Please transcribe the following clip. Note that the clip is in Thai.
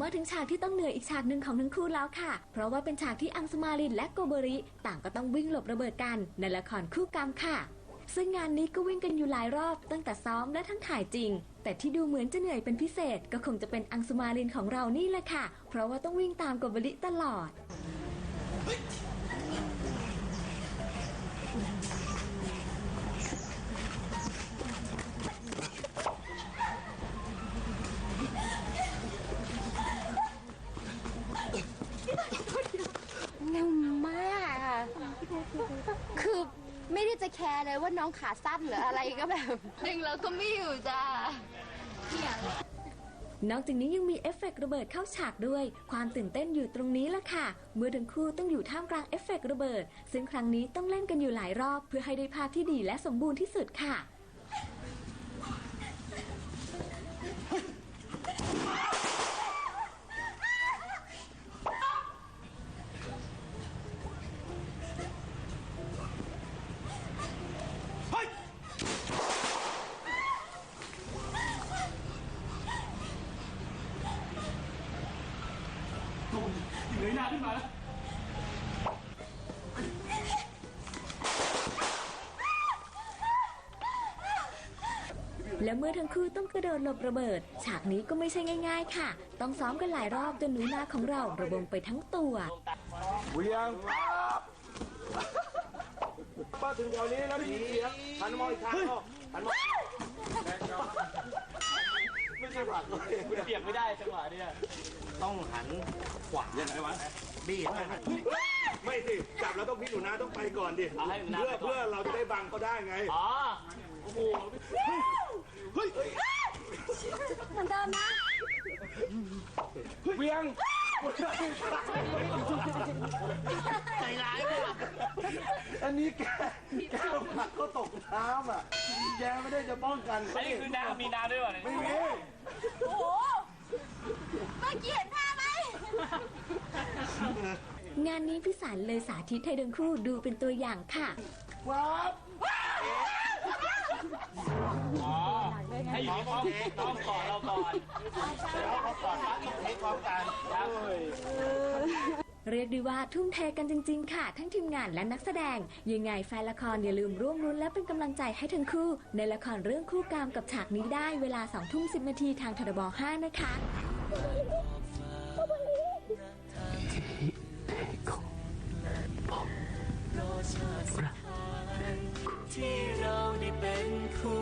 มาถึงฉากที่ต้องเหนื่อยอีกฉากหนึ่งของทั้งคู่แล้วค่ะ เพราะว่าเป็นฉากที่อังสมาลินและโกเบริ ต่างก็ต้องวิ่งหลบระเบิดกันในละครคู่กรรมค่ะ ซึ่งงานนี้ก็วิ่งกันอยู่หลายรอบตั้งแต่ซ้อมและทั้งถ่ายจริง แต่ที่ดูเหมือนจะเหนื่อยเป็นพิเศษ ก็คงจะเป็นอังสมาลินของเรานี่แหละค่ะ เพราะว่าต้องวิ่งตามโกเบริตลอด เร็วมากค่ะ คือไม่ได้จะแคร์เลยว่าน้องขาสั้นหรืออะไรก็แบบ ดึงแล้วก็ไม่อยู่จ้า นอกจากนี้ยังมีเอฟเฟกต์ระเบิดเข้าฉากด้วย ความตื่นเต้นอยู่ตรงนี้ละค่ะ เมื่อทั้งคู่ต้องอยู่ท่ามกลางเอฟเฟกต์ระเบิด ซึ่งครั้งนี้ต้องเล่นกันอยู่หลายรอบ เพื่อให้ได้ภาพที่ดีและสมบูรณ์ที่สุดค่ะ งยหน้าขึ้นมาแล้วและเมื่อทั้งคู่ต้องกระโดดหลบระเบิด ฉากนี้ก็ไม่ใช่ง่าย ๆ ค่ะ ต้องซ้อมกันหลายรอบจนหนูนาของเราระบมไปทั้งตัวเวียงมาถึงแถวนี้แล้วได้ยินเสียงหันมองอีกทางก็หันมอง ไม่ใช่ผักเลยเปียกไม่ได้จังหวะเนี่ยต้องหันขวายังไงวะบีบไม่สิจับแล้วต้องพี่หนูนาต้องไปก่อนดิเอาให้หนูนาเพื่อไปก่อน เพื่อเราจะได้บังก็ได้ไงอ๋อโอ้โหเฮ้ยเหมือนเดิมนะเวียงใจร้ายมากอันนี้แกแกเอาผักเขาตกน้ำอะแกไม่ได้จะป้องกันอันนี้คือน้ำมีน้ำด้วยวะเนี่ยไม่มี โอ้โหเมื่อกี้เห็นภาพไหม งานนี้พี่สารเลยสาธิตให้ทั้งคู่ดูเป็นตัวอย่างค่ะว้าวอ๋อให้อยู่ในห้องน้องก่อนเราก่อนแล้วเขาก่อนปั๊บต้องเทคพร้อมกันครับ เรียกได้ว่าทุ่มเทกันจริง ๆ ค่ะ ทั้งทีมงานและนักแสดง ยังไงแฟนละครอย่าลืมร่วมรุ้นและเป็นกำลังใจให้ทั้งคู่ ในละครเรื่องคู่กรรมกับฉากนี้ได้เวลา2ทุ่ม10นาทีทางทรบ5นะคะที่เราได้เป็นคู่